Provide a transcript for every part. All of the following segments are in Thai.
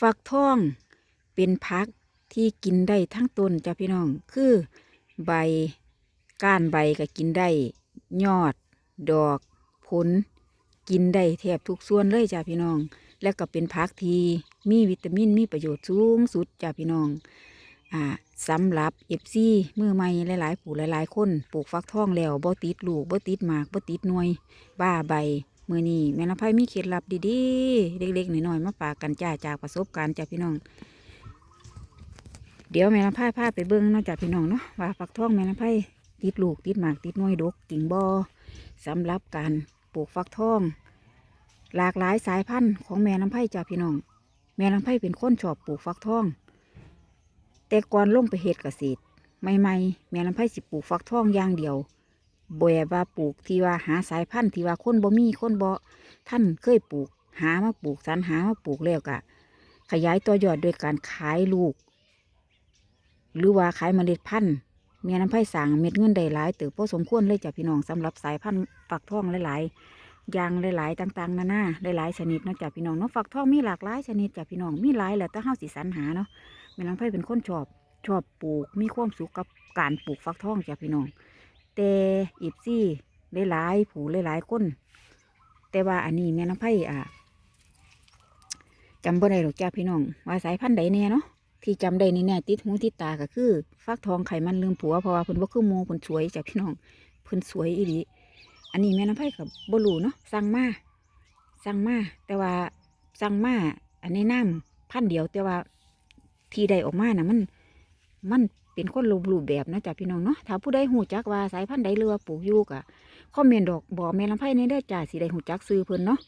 ฟักทอง เป็นพักที่กินได้ทั้งต้นจ้ะพี่น้อง คือใบก้านใบก็กินได้ ยอด ดอก ผล กินได้แทบทุกส่วนเลยจ้ะพี่น้อง และก็เป็นพักที่มีวิตามินมีประโยชน์สูงสุดจ้ะพี่น้อง อ่าสำหรับเอฟซีมือใหม่หลาย ๆ ผู้หลาย ๆ คนปลูกฟักทองแล้วบ่ติดลูกบ่ติดหมากบ่ติดหน่วยบ้าใบ มือนี้แม่ลำไพมีเคล็ดลับดีๆ เล็กๆน้อยๆมาฝากกันจ้าจากประสบการณ์จ้าพี่น้อง เดี๋ยวแม่ลำไพพาไปเบิ้งนาะจ้าพี่น้องเนาะว่าฟักทองแม่ลำไพติดลูกติดหมากติดน่วยดกกิ่งบอสำหรับการปลูกฟักทอง หลากหลายสายพันธุ์ของแม่ลำไพจ้าพี่น้อง แม่ลำไพเป็นคนชอบปลูกฟักทอง แต่ก่อนลงไปเฮ็ดเกษตรใหม่ๆแม่ลำไพสิปลูกฟักทองอย่างเดียว บ่แบบว่าปลูกที่ว่าหาสายพันธุ์ที่ว่าคนบ่มีคนบ่ท่านเคยปลูก หามาปลูกสรรหามาปลูกแล้วกะ ขยายต่อยอดโดยการขายลูก หรือว่าขายเมล็ดพันธุ์แม่น้ำไผ่สร้างเม็ดเงินได้หลายเติบพอสมควรเลยจ้ะพี่น้องสำหรับสายพันธุ์ฝักทองหลายๆยางหลายๆต่างๆนานาหลายๆชนิดเนาะจ้ะพี่น้องเนาะฝักทองมีหลากหลายชนิดจ้ะพี่น้องมีหลายแหละแต่เฮาสิสรรหาเนาะแม่น้ำไผ่เป็นคนชอบชอบปลูกมีความสุขกับการปลูกฟักทองจ้ะพี่น้อง แต่อีบซี่หลายๆผูหลายๆคนแต่ว่าอันนี้แม่น้ำไผ่อะจำบ่ได้หรอกจ้าพี่น้อง ว่าสายพันธุ์ใดแน่เนาะที่จำได้นี่แน่ติดหูติดตาก็คือฟักทองไขมันลืมผัวเพราะว่าเพิ่นบ่คือหมูเพิ่นสวยจ้ะพี่น้องเพิ่นสวยอีหลีอันนี้แม่น้ำไผ่กับบ่รู้เนาะสั่งมาสั่งมาแต่ว่าสั่งมาอันในน้ำพันธุ์เดียวแต่ว่าที่ได้ออกมาน่ะมัน มัน เป็นคนรูปรูปแบบนะจ้ะพี่น้องเนาะถ้าผู้ใดหูจักว่าสายพันธุ์ใดเรือปลูกยู่กะคอมเมนต์ดอกบอกแม่ลำไผ่ในเด้อจ้าสิได้หูจักซื้อเพิ่นเนาะ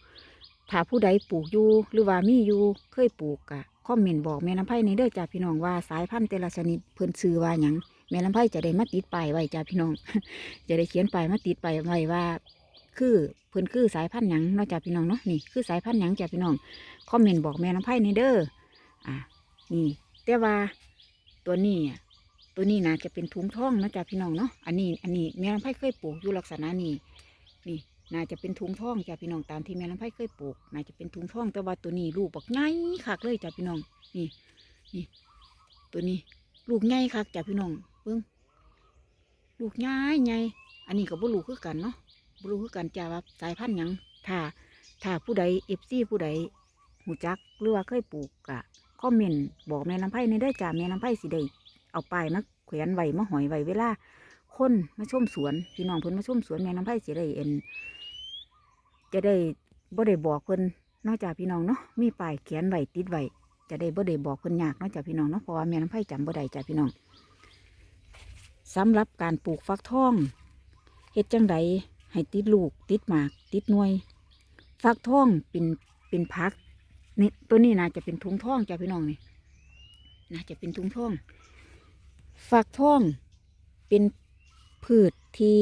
ถ้าผู้ใดปลูกยูหรือว่ามีอยู่เคยปลูกกะคอมเมนต์บอกแม่ลำไผ่ในเด้อจ้าพี่น้องว่าสายพันธุ์แต่ละชนิดเพิ่นซื้อว่าหยังแม่ลำไผ่จะได้มาติดป้ายไว้จ้าพี่น้อง จะได้เขียนป้ายมาติดป้ายไว้ว่าคือเพิ่นคือสายพันธุ์หยังนาะจ้าพี่น้องเนาะนี่คือสายพันธุ์หยังจ้าพี่น้องคอมเมนต์บอกแม่ลำไผ่ในเด้ออะนี่แต่ว่าตัวนี้อะ ตัวนี้นะจะเป็นถุงท่องนะจ๊ะพี่น้องเนาะ อันนี้ อันนี้แม่ลำไผ่เคยปลูกอยู่ลักษณะนี้นี่น่าจะเป็นถุงท่องจ้ะพี่น้องตามที่แม่ลำไผ่เคยปลูก น่าจะเป็นถุงท่องแต่ว่าตัวนี้ลูกบักใหญ่คักเลยจ้ะพี่น้อง นี่ นี่ ตัวนี้ ลูกใหญ่คักจ้ะพี่น้องเบิ้งลูกใหญ่ใหญ่อันนี้ก็บ่รู้คือกันเนาะบ่รู้คือกันจ้ะว่าสายพันธุ์ยังถ้า ถ้าผู้ใดเอฟซีผู้ใดหูจักหรือว่าเคยปลูกกะคอมเมนต์บอกแม่ลำไผ่ในเด้จ้ะแม่ลำไผ่สิได้ เอาป้ายมาแขวนไว้มาหอยไว้เวลาคนมาชมสวนพี่น้องเพิ่นมาชมสวนแม่น้ำไผ่สิได้เอ็นจะได้บ่ได้บอกเพิ่นนอกจากพี่น้องเนาะมีป้ายเขียนไว้ติดไว้จะได้บ่ได้บอกเพิ่นยากนอกจากพี่น้องเนาะเพราะว่าแม่น้ำไผ่จำบ่ได้จ้ะพี่น้องสำหรับการปลูกฟักทองเฮ็ดจังใดให้ติดลูกติดหมาก ติดหน่วย ฟักทองเป็นเป็นพักนี่ตัวนี้น่าจะเป็นถุงทองจ้ะพี่น้องนี่น่าจะเป็นถุงทอง ฝักท่อง เป็นพืชที่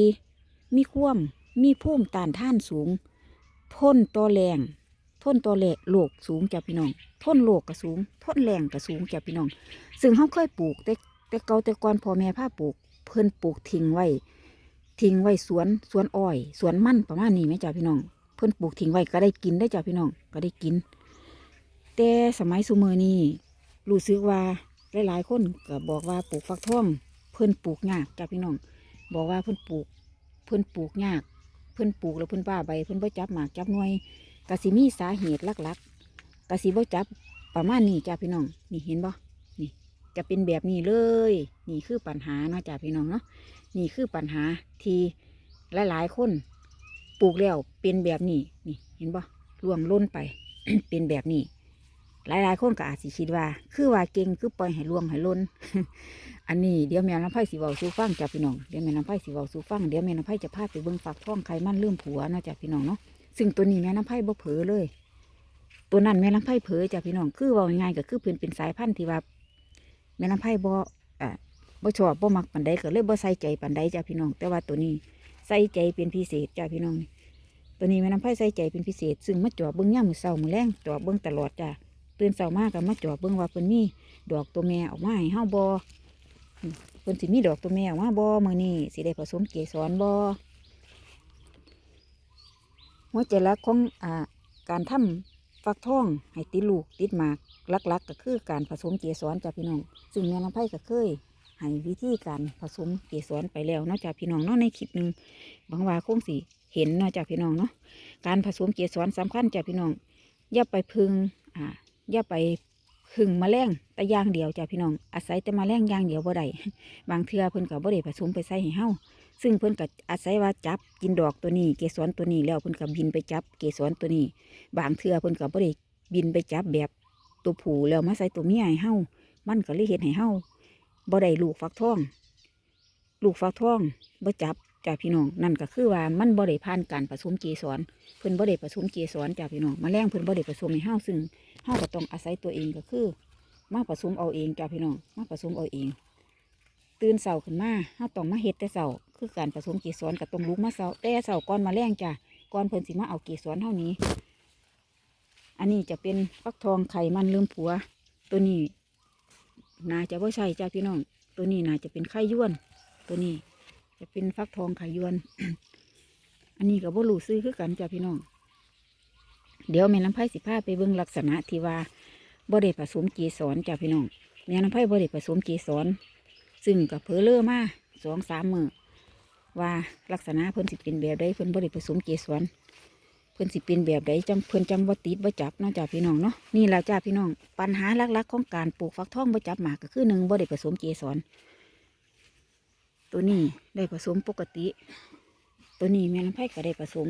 มีความมีภูมิต้านทานสูง ทนต่อแรงทนต่อแรงโลกสูงจ้ะพี่น้องทนโลกก็สูงทนแรงก็สูงจ้ะพี่น้อง ซึ่งเขาเคยปลูก แต่แต่เก่าแต่ก่อนพ่อแม่พาปลูก เพิ่นปลูกทิ้งไว้ ทิ้งไว้สวนสวนอ้อย สวนมันประมาณนี้ไหมจ้ะพี่น้อง เพิ่นปลูกทิ้งไว้ก็ได้กินได้จ้ะพี่น้องก็ได้กิน แต่สมัยสุเมอนี้รู้สึกว่า หลายๆคนก็บอกว่าปลูกฟักทองเพิ่นปลูกยากจ้ะพี่น้อง บอกว่าเพิ่นปลูก เพิ่นปลูกยาก เพิ่นปลูกแล้วเพิ่นบ้าใบ เพิ่นบ่จับหมากจับหน่วยกะสิมีสาเหตุลักๆกะสิบ่จับประมาณนี้จ้ะพี่น้อง นี่เห็นบ่นี่จะเป็นแบบนี้เลย นี่คือปัญหาเนาะจ้ะพี่น้องเนาะ นี่คือปัญหาที่หลายๆคนปลูกแล้วเป็นแบบนี้ นี่เห็นบ่ล่วงล้นไป เป็นแบบนี้ หลายๆคนก็อาจสิคิดว่า คือว่าเก่งคือปล่อยให้ล่วงให้ล้น อันนี้เดี๋ยวแม่น้ำไผ่สิเว้าสู่ฟังจ้ะพี่น้องเดี๋ยวแม่น้ำไผ่สิเว้าสู่ฟังเดี๋ยวแม่น้ำไผ่จะพาไปเบิ่งฝักทองไข่มันเริ่มผัวนะจ้ะพี่น้องเนาะซึ่งตัวนี้แม่น้ำไผ่บ่เผลอเลย ตัวนั้นแม่น้ำไผ่เผลอจ้ะพี่น้องคือเว่าง่ายก็คือเพิ่นเป็นสายพันธุ์ที่ว่าแม่น้ำไผ่บ่อ่าบ่ชอบบ่มักปานใดก็เลยบ่ใส่ใจปานใดจ้ะพี่น้อง แต่ว่าตัวนี้ใส่ใจเป็นพิเศษจ้ะพี่น้อง ตัวนี้แม่น้ำไผ่ใส่ใจเป็นพิเศษ ซึ่งมาจอบเบิ่งยามมือเช้ามือแลงจอบเบิ่งตลอดจ้ะ ตื่นเช้ามาก็มาจอบเบิ่งว่าเพิ่นมีดอกตัวแม่ออกมาให้เฮาบ่อืมเพิ่นสิมีดอกตัวแม่ออกมาบ่มื้อนี้สิได้ผสมเกสรบ่หัวใจลักของอ่าการทำฟักทองให้ติดลูกติดหมากลักๆก็คือการผสมเกสรจ้ะพี่น้อง ซึ่งแม่น้ำไผ่ก็เคยให้วิธีการผสมเกสรไปแล้วนาะจ้ะพี่น้องเนาะในคลิปหนึ่งบางว่าคงสิเห็นนาะจ้ะพี่น้องเนาะการผสมเกสรสำคัญจ้ะพี่น้องอย่าไปพึงอ่า อย่าไปพึงมแมลงแต่ย่างเดียวจ้ะพี่น้องอาศัยแต่แมลงย่างเดียวบ่ได้บางเทื่อเพิ่นก็บ่ได้ผสมไปใส่ให้เฮาซึ่งเพิ่นก็อาศัยว่าจับกินดอกตัวนี้ เกสรตัวนี้แล้วเพิ่นก็บินไปจับเกสรตัวนี้ บางเทื่อเพิ่นก็บ่ได้บินไปจับแบบตัวผูแล้วมาใส่ตัวเมียให้เฮามันก็เลยเฮ็ดให้เฮาบ่ได้ลูกฟักทอง ลูกฟักทองบ่จับ จ้าพี่น้องนั่นก็คือว่ามันบ่ได้ผ่านการผสมเกสรเพิ่นบ่ได้ผสมเกสรจ้าพี่น้องมาแมลงเพิ่นบ่ได้ผสมให้เฮาซึ่งเฮาก็ต้องอาศัยตัวเองก็คือ มาผสมเอาเองจ้าพี่น้องมาผสมเอาเอง ตื่นเสาขึ้นมาเฮาต้องมาเฮ็ดแต่เสาคือการผสมเกสรกับตรงลุกมาเสาแต่เสาก่อนมาแรงจ้ะก่อนเพิ่นสิมาเอาเกสรเท่านี้ อันนี้จะเป็นฟักทองไข่มันลืมผัว ตัวนี้น่าจะว่าใช่จ้าพี่น้อง ตัวนี้น่าจะเป็นไข่ย้วน ตัวนี้ จะเป็นฟักทองไข่ยวน อันนี้กับว่ารู้ซื้อคือกันจ้าพี่น้อง เดี๋ยวแม่น้ำไผ่สิพาไปเบิ่งลักษณะที่ว่าบ่ได้ผสมเกสรจ้าพี่น้องแม่น้ำไผ่บ่ได้ผสมเกสรซึ่งกับเพอเลอมาสองสามมือว่าลักษณะเพิ่นสิเป็นแบบใดเพิ่นบ่ได้ผสมเกสรเพิ่นสิเป็นแบบใดจังเพิ่นจังบ่ติดบ่จับนาะจ้าพี่น้องเนาะนี่แหละจ้าพี่น้อง ปัญหาหลักๆของการปลูกฟักทองบ่จับหมากก็คือหนึ่งบ่ได้ผสมเกสร ตัวนี้ได้ผสมปกติ ตัวนี้แม่น้ำไผ่ก็ได้ผสม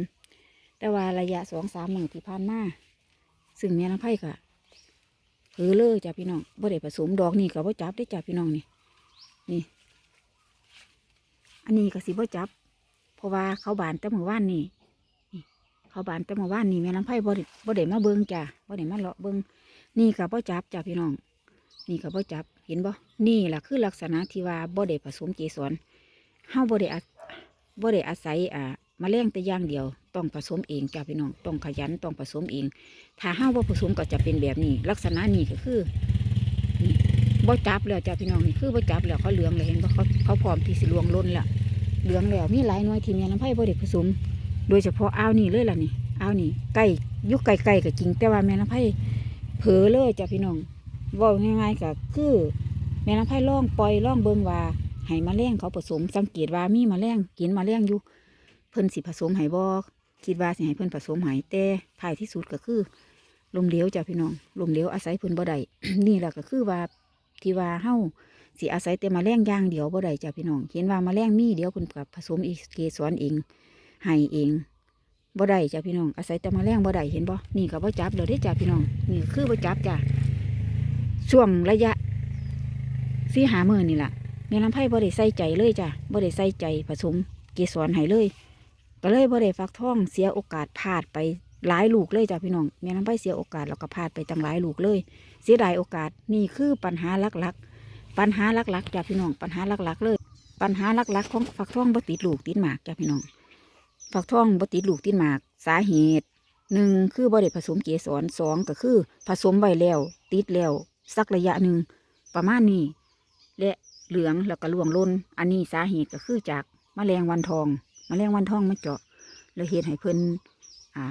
แต่ว่าระยะสองสามมือที่ผ่านมาซึ่งแม่น้ำไผ่ก็เพอเลอจ้าพี่น้องบ่ได้ผสมดอกนี่ก็บ่จับได้จ้าพี่น้องนี่นี่อันนี้ก็สิบ่จับ เพราะว่าเขาบานแต่เมื่อวานนี่เขาบานแต่เมื่อวานนี่แม่น้ำไผ่บ่ได้บ่ได้มาเบิ่งจ้ะบ่ได้มาเลาะเบิ่งนี่ก็บ่จับจ้ะพี่น้อง นี่ก็บ่จับเห็นบ่นี่แหละคือลักษณะที่ว่าบ่ได้ผสมเกสร เฮาบ่ได้บ่ได้อาศัยอ่าแมลงแต่อย่างเดียว ต้องผสมเองจ้ะพี่น้องต้องขยันต้องผสมเอง ถ้าเฮาบ่ผสมก็จะเป็นแบบนี้ ลักษณะนี้ก็คือบ่จับแล้วจ้าพี่น้องนี่คือบ่จับแล้วเขาเหลืองเลยเห็นว่าเขาเขาพร้อมที่สิลวงล้นแล้วเหลืองแล้วมีหลายหน่วยที่แม่น้ำไผ่บ่ได้ผสม โดยเฉพาะอ้าวนี่เลยล่ะนี่อ้าวนี่ใกล้ยุคไกลๆก็จริง แต่ว่าแม่น้ำไผ่เผลอเลยจ้าพี่น้องเว่าง่ายๆก็คือแม่น้ำไผ่ล่องปล่อยล่องเบิ่งว่า ให้แมลงเขาผสมสังเกตว่ามีแมลงกินแมลงอยู่ เพิ่นสิผสมให้บ่คิดว่าสิให้เพิ่นผสมให้แต่ท้ายที่สุดก็คือลมเหลวจ้าพี่น้องลมเหลวอาศัยเพิ่นบ่ได้นี่แหละก็คือว่าที่ว่าเฮาสิอาศัยแต่มาแรงอย่างเดียวบ่ได้จ้ะพี่น้องเห็นว่ามาแรงมีเดียวเพิ่นกับผสมอีกเกสรเองให้เองบ่ได้จ้ะพี่น้องอาศัยแต่มาแรงบ่ได้เห็นบ่นี่ก็บ่จับเดี๋ยวได้จ้ะพี่น้องนี่คือบ่จับจ้ะช่วงระยะสี่หามื้อนี่แหละ ม่ลำไผ่บ่ได้ใส่ใจเลยจ้ะบ่ได้ใส่ใจผสมเกสรให้เลย ก็เลยบ่ได้ฟักทองเสียโอกาสพลาดไปหลายลูกเลยจ้ะพี่น้องแม่ลำไผ่เสียโอกาสแล้วก็พลาดไปตั้งหลายลูกเลย เสียดายโอกาสนี่คือปัญหาหลักๆ ปัญหาหลักๆจ้ะพี่น้องปัญหาหลักๆเลย ปัญหาหลักๆของฝักทองบ่ติดลูกติดหมากจ้ะพี่น้องฝักทองบ่ติดลูกติดหมากสาเหตุหนึ่งคือบ่ได้ผสมเกสรสองก็คือ ผสมไว้แล้ว ติดแล้วสักระยะหนึ่งประมาณนี้และ เหลืองแล้วก็ร่วงล่นอันนี้สาเหตุก็คือจากแมลงวันทองแมลงวันทองมาเจาะแล้วเหตุให้เพิ่นอ่า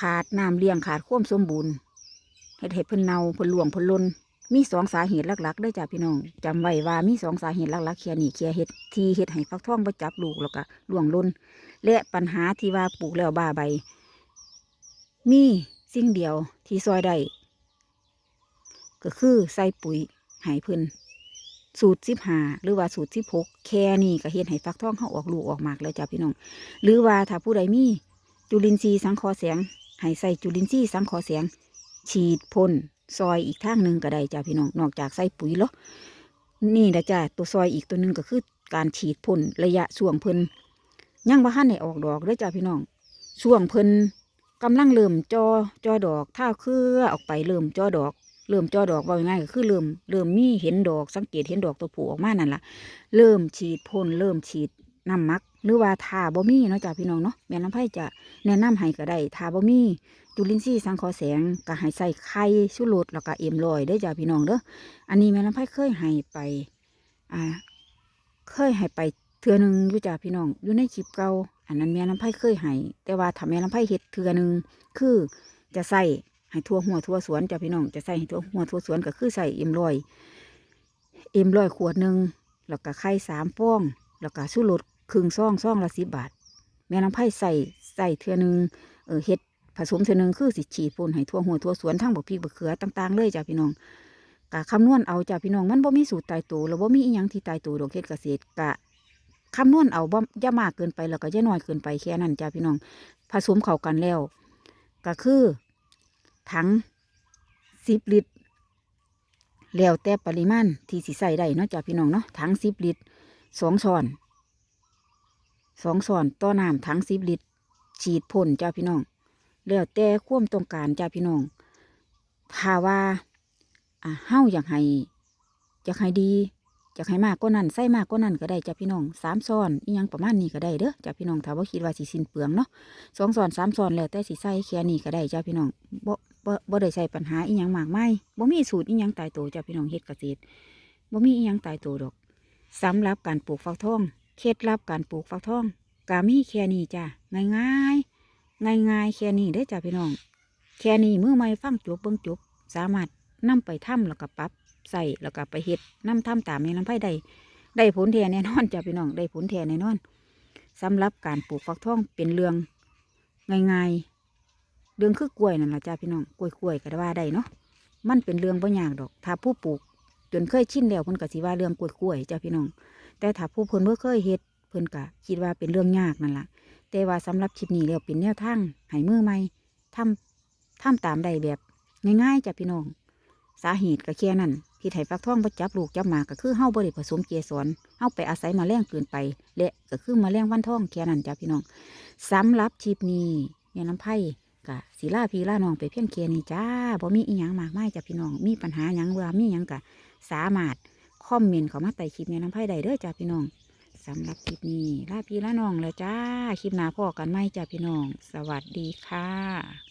ขาดน้ำเลี้ยงขาดความสมบูรณ์เห็ดเห็ดเพิ่นเนาเพิ่นหลวงเพิ่นลนมีสองสาเหตุหลักๆเด้จ้าพี่น้องจำไว้ว่ามีสองสาเหตุหลักๆเคลียร์นี่เคลียร์เห็ดทีเห็ดให้ฟักทองประจับลูกแล้วก็หลวงลนและปัญหาที่ว่าปลูกแล้วบ้าใบ มีสิ่งเดียวที่ซอยได้ก็คือใส่ปุ๋ยให้เพิ่น สูตรสิบห้าหรือว่าสูตรสิบหกแค่นี้ก็เฮ็ดให้ฟักทองเข้าออกลูกออกหมากแล้วจ้าพี่น้อง หรือว่าถ้าผู้ใดมีจุลินทรีย์สังคราะห์แสงให้ใส่จุลินทรีย์สังคราะห์แสง ฉีดพ่นซอยอีกทางหนึ่งก็ได้จ้าพี่น้องนอกจากใส่ปุ๋ยแล้วนี่นะจ้าตัวซอยอีกตัวหนึ่งก็คือการฉีดพ่นระยะช่วงเพิ่นยังบ่ทันได้ออกดอกเด้อจ้าพี่น้องช่วงเพิ่นกำลังเริ่มจอจอดอกถ้าเครือออกไปเริ่มจอดอก เริ่มจอดอกว่าง่ายก็คือเริ่มเริ่มมีเห็นดอกสังเกตเห็นดอกตัวผูออกมานั่นล่ะ เริ่มฉีดพ่นเริ่มฉีดน้ำมัก หรือว่าทาบ่มีเนาะจ้าพี่น้องเนาะแม่น้ำไผ่จะแนะนำให้ก็ได้ทาบ่มีจุลินทรีย์สังเคราะห์แสงก็ให้ใส่ไข่ชูรสแล้วก็เอ็มลอยเด้จ้าพี่น้องเด้ออันนี้แม่ลำไผ่เคยให้ไป อ่า เคยให้ไปเทือหนึ่งอยู่จ้าพี่น้องอยู่ในคลิปเก่าอันนั้นแม่ลำไผ่เคยให้แต่ว่าถ้าแม่ลำไผ่เฮ็ดเทือหนึ่งคือจะใส่ ให้ทั่วหัวทั่วสวนจ้ะพี่น้องจะใส่ให้ทั่วหัวทั่วสวนก็คือใส่เอ็มลอยเอ็มลอยขวดหนึ่งแล้วก็ไข่สามฟอง แล้วก็ชูรสครึ่งซองซองละสิบบาท แม่น้ำไผ่ใส่ใส่เทือหนึงเออเฮ็ดผสมเทือหนึงคือสิฉีดพ่นให้ทั่วหัวทั่วสวนทั้งบักพริกบักเขือต่างๆเลยจ้ะพี่น้องกะคำนวณเอาจ้ะพี่น้องมันบ่มีสูตรตายตัวแล้วบ่มีอีหยังที่ตายตัวดอกเฮ็ดเกษตรกะคำนวณเอาบ่ย่ามากเกินไปแล้วก็ย่าน้อยเกินไปแค่นั้นจ้ะพี่น้อง ผสมเข้ากันแล้ว ก็คือ ถังสิบลิตร แล้วแต่ปริมาณที่สิใส่ได้เนาะจ้ะพี่น้องเนาะถังสิบลิตรสองช้อนสองช้อนต่อน้ำถังสิบลิตร ฉีดพ่นจ้าพี่น้อง แล้วแต่ควมต้องการจ้าพี่น้องถ้าว่าอ่าเฮาอยากให้อยากให้ดีอยากให้มากก็นั่นใส่มากก็นั่นก็ได้จ้าพี่น้องสามซ้อนอียังประมาณนี้ก็ได้เด้อจ้าพี่น้องถ้าว่าคิดว่าสิสิ้นเปลืองเนาะสองซ้อนสามซ้อนแล้วแต่สิใส่แค่นี้ก็ได้จ้าพี่น้องบ่ บ่บ่ได้ใส่ปัญหาอีหยังมากมายบ่มีสูตรอีหยังตายตัวจ้าพี่น้องเฮ็ดเกษตรบ่มีอีหยังตายตัวดอกสำหรับการปลูกฟักทองเคล็ดลับการปลูกฟักทองก็มีแค่นี้จ้าง่ายๆง่ายๆแค่นี้ได้จ้าพี่น้อง แค่นี้มือไม่ฟังจบเบิ่งจบสามารถนำไปทำแล้วก็ปรับใส่แล้วก็ไปเฮ็ดนำทำตามในน้ำไผ่ได้ได้ผลแท้แน่นอนจ้าพี่น้องได้ผลแท้แน่นอนสำหรับการปลูกฟักทองเป็นเรื่องง่ายๆ เรื่องคือกล้วยนั่นแหละจ้าพี่น้องกล้วยๆก็ว่าได้เนาะมันเป็นเรื่องบ่ยากดอก ถ้าผู้ปลูกจนเคยชินแล้วเพิ่นก็สิว่าเรื่องกล้วยๆจ้าพี่น้อง แต่ถ้าผู้เพิ่นบ่เคยเฮ็ดเพิ่นก็คิดว่าเป็นเรื่องยากนั่นแหละแต่ว่าสำหรับคลิปนี้แล้วเป็นแนวทางให้มือใหม่ทำทำตามได้แบบง่ายๆจ้ะพี่น้อง สาเหตุก็แค่นั้นที่ไถฟักทองบ่จับลูกจับหมากก็คือเฮาบ่ได้ผสมเกสรเฮาไปอาศัยมาแรงเกินไป และก็คือมาแรงวันทองแค่นั้นจ้ะพี่น้องสำหรับคลิปนี้แม่น้ำไผ่ กะศิลาพีลาน้องไปเพียงเคียนี่จ้าบ่มีอีหยังมากมายจ้ะพี่น้อง มีปัญหาหยังว่ามีหยังกะสามารถคอมเมนต์เข้ามาใต้คลิปในน้ำไผ่ได้เด้อจ้าพี่น้องสำหรับคลิปนี้ลาพี่ละน้องแล้วจ้า คลิปหน้าพ่อกันไหมจ้าพี่น้อง สวัสดีค่ะ